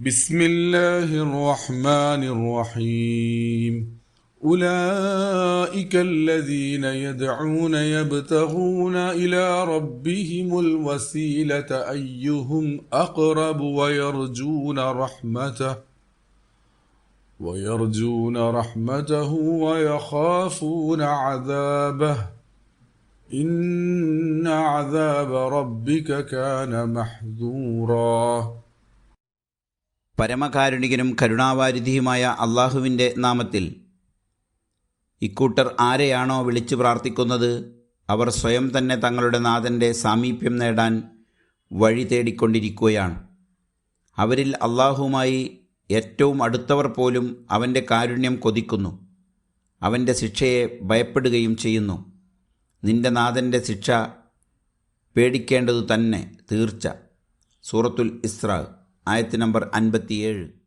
بسم الله الرحمن الرحيم. أولئك الذين يدعون يبتغون إلى ربهم الوسيلة أيهم أقرب ويرجون رحمته ويرجون رحمته ويخافون عذابه. إن عذاب ربك كان محذورا. പരമകാരുണികനും കരുണാവാരിധിയുമായ അള്ളാഹുവിന്റെ നാമത്തിൽ ഇക്കൂട്ടർ ആരെയാണോ വിളിച്ചു പ്രാർത്ഥിക്കുന്നത് അവർ സ്വയം തന്നെ തങ്ങളുടെ നാഥന്റെ സാമീപ്യം നേടാൻ വഴി തേടിക്കൊണ്ടിരിക്കുകയാണ്. അവരിൽ അള്ളാഹുവുമായി ഏറ്റവും അടുത്തവർ പോലും അവന്റെ കാരുണ്യം കൊതിക്കുന്നു. അവന്റെ ശിക്ഷയെ ഭയപ്പെടുകയും ചെയ്യുന്നു. നിന്റെ നാഥന്റെ ശിക്ഷ പേടിക്കേണ്ടതു തന്നെ തീർച്ച. സൂറത്തുൽ ഇസ്ര ആയത്ത് നമ്പർ അൻപത്തിയേഴ്.